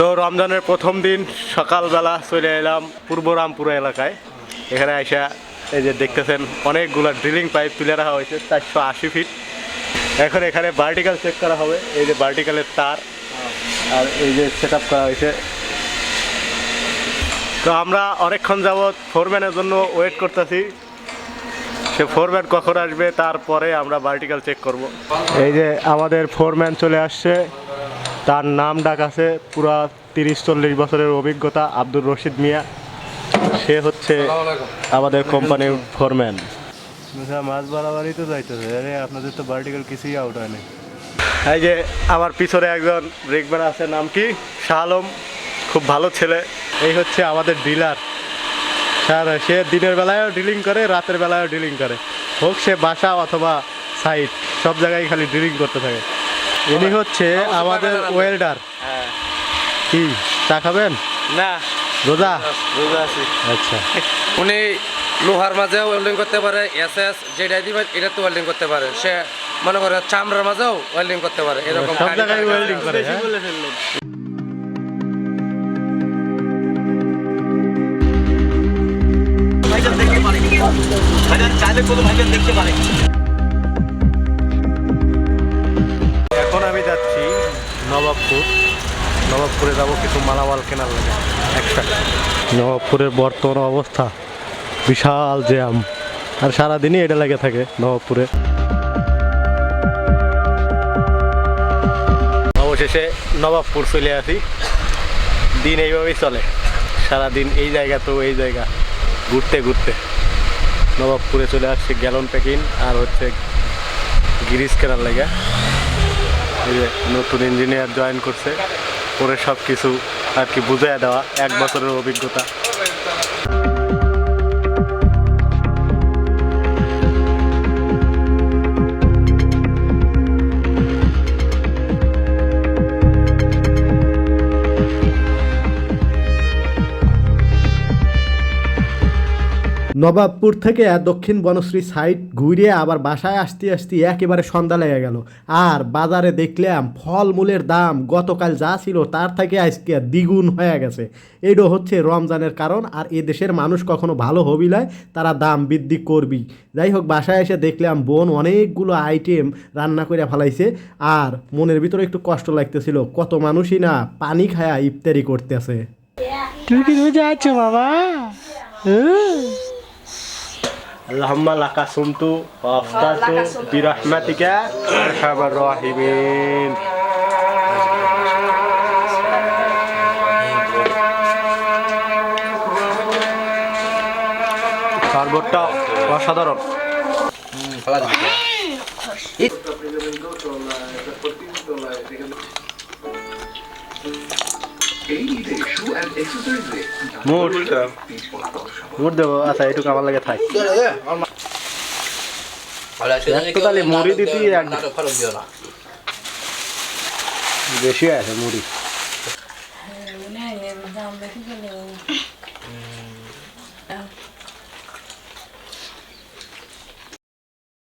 তো রমজানের প্রথম দিন সকালবেলা চলে এলাম পূর্ব রামপুরা এলাকায়। এখানে আইসা এই যে দেখতেছেন, অনেকগুলো ড্রিলিং পাইপ তুলে রাখা হয়েছে, চারশো আশি ফিট এখন এখানে ভার্টিক্যাল চেক করা হবে, এই যে ভার্টিক্যালের তার। আর এই যে সেট করা হয়েছে। তো আমরা অনেকক্ষণ যাবৎ ফোরম্যানের জন্য ওয়েট করতেছি। সে ফোরম্যান কখন আসবে, তারপরে আমরা ভার্টিক্যাল চেক করব। এই যে আমাদের ফোরম্যান চলে আসছে। তার নাম ডাক আছে পুরা তিরিশ চল্লিশ বছরের অভিজ্ঞতা আব্দুর রশিদ মিয়া। সে হচ্ছে আমাদের কোম্পানির ফোরম্যান। মাছ বাড়াবাড়ি তো যাইতেছে। আরে আপনাদের তো ভার্টিক্যাল কিছুই আউট হয়নি এই যে আমার পিছনে একজন রেকম্যান আছে নাম কি? শাহ আলম। খুব ভালো ছেলে। এই হচ্ছে আমাদের ডিলার স্যার সে দিনের বেলায়ও ডিলিং করে রাতের বেলায়ও ডিলিং করে। হোক সে বাসা অথবা সাইট সব জায়গায় খালি ডিলিং করতে থাকে। ইনি হচ্ছে আমাদের ওয়েল্ডার হ্যাঁ। কি চা খাবেন? না। রোজা? বুঝে আছি। আচ্ছা। উনি লোহার মাঝেও ওয়েল্ডিং করতে পারে এস এস যেটা দিবেন এটা তো ওয়েল্ডিং করতে পারে। সে মনে করে চামড়ার মাঝেও ওয়েল্ডিং করতে পারে এরকম সব জায়গায় ওয়েল্ডিং করে হ্যাঁ। ভাইজান দেখতে পারে ভাইজান চাইলে কোনো ভাইজান দেখতে পারে নবাবপুর। নবাবপুরে যাব কিছু মালামাল কেনার লাগে। একসাথে নবাবপুরের বর্তমান অবস্থা বিশাল জ্যাম। আর সারাদিনই এটা লেগে থাকে নবাবপুরে। অবশেষে নবাবপুর চলে আসি। দিন এইভাবেই চলে। সারাদিন এই জায়গা তো এই জায়গা ঘুরতে ঘুরতে। নবাবপুরে চলে আসছে গ্যালন প্যাকিং আর হচ্ছে গিরিজ কেনার লাগে। যে নতুন ইঞ্জিনিয়ার জয়েন করছে ওরে সব কিছু আর কি বুঝাইয়া দেওয়া, এক বছরের অভিজ্ঞতা। নবাবপুর থেকে দক্ষিণ বনশ্রী সাইড ঘুরে আবার বাসায় আসতে আসতে একেবারে সন্ধ্যা লেগে গেল। আর বাজারে দেখলাম ফলমূলের দাম গতকাল যা ছিল তার থেকে আজকে দ্বিগুণ হয়ে গেছে। এইটা হচ্ছে রমজানের কারণ আর এ দেশের মানুষ কখনো ভালো হবিলায় তারা দাম বৃদ্ধি করবি যাই হোক, বাসায় এসে দেখলাম বোন অনেকগুলো আইটেম রান্না করে ফেলাইছে আর মনের ভিতরে একটু কষ্ট লাগতেছিল। কত মানুষই না পানি খায়া ইফতারি করতেছে। তুমি কি তুমি যাচ্ছ বাবা? আল্লাহুম্মা লাকা সুমতু আফতারতু বিরহমাতিকা আরহামার রাহিমিন। শরবতটা অসাধারণ। মুড। দেবো আচ্ছা এটুকু আমার লাগে থাক। মুড়ি দিতি বেশি আছে মুড়ি।